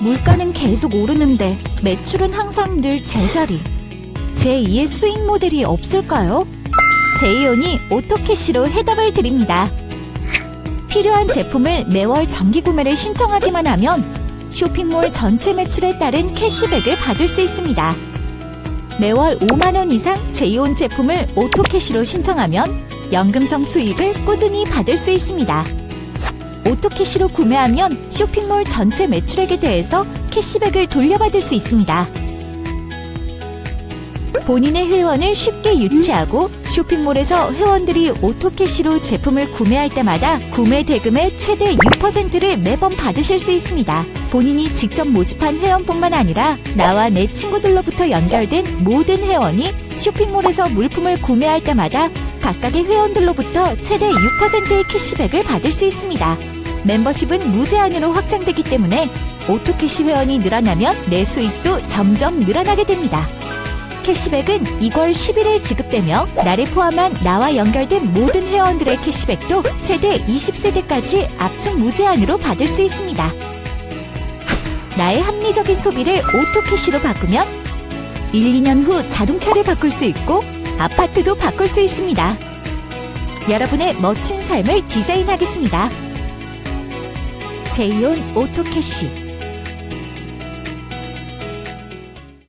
물가는 계속 오르는데 매출은 항상 늘 제자리. 제2의 수익 모델이 없을까요? 제이온이 오토캐시로 해답을 드립니다. 필요한 제품을 매월 정기 구매를 신청하기만 하면 쇼핑몰 전체 매출에 따른 캐시백을 받을 수 있습니다. 매월 5만원 이상 제이온 제품을 오토캐시로 신청하면 연금성 수익을 꾸준히 받을 수 있습니다. 오토캐시로 구매하면 쇼핑몰 전체 매출액에 대해서 캐시백을 돌려받을 수 있습니다. 본인의 회원을 쉽게 유치하고 쇼핑몰에서 회원들이 오토캐시로 제품을 구매할 때마다 구매 대금의 최대 6%를 매번 받으실 수 있습니다. 본인이 직접 모집한 회원뿐만 아니라 나와 내 친구들로부터 연결된 모든 회원이 쇼핑몰에서 물품을 구매할 때마다 각각의 회원들로부터 최대 6%의 캐시백을 받을 수 있습니다. 멤버십은 무제한으로 확장되기 때문에 오토캐시 회원이 늘어나면 내 수익도 점점 늘어나게 됩니다. 캐시백은 2월 10일에 지급되며 나를 포함한 나와 연결된 모든 회원들의 캐시백도 최대 20세대까지 압축 무제한으로 받을 수 있습니다. 나의 합리적인 소비를 오토캐시로 바꾸면 1, 2년 후 자동차를 바꿀 수 있고 아파트도 바꿀 수 있습니다. 여러분의 멋진 삶을 디자인하겠습니다. 제이온 오토캐시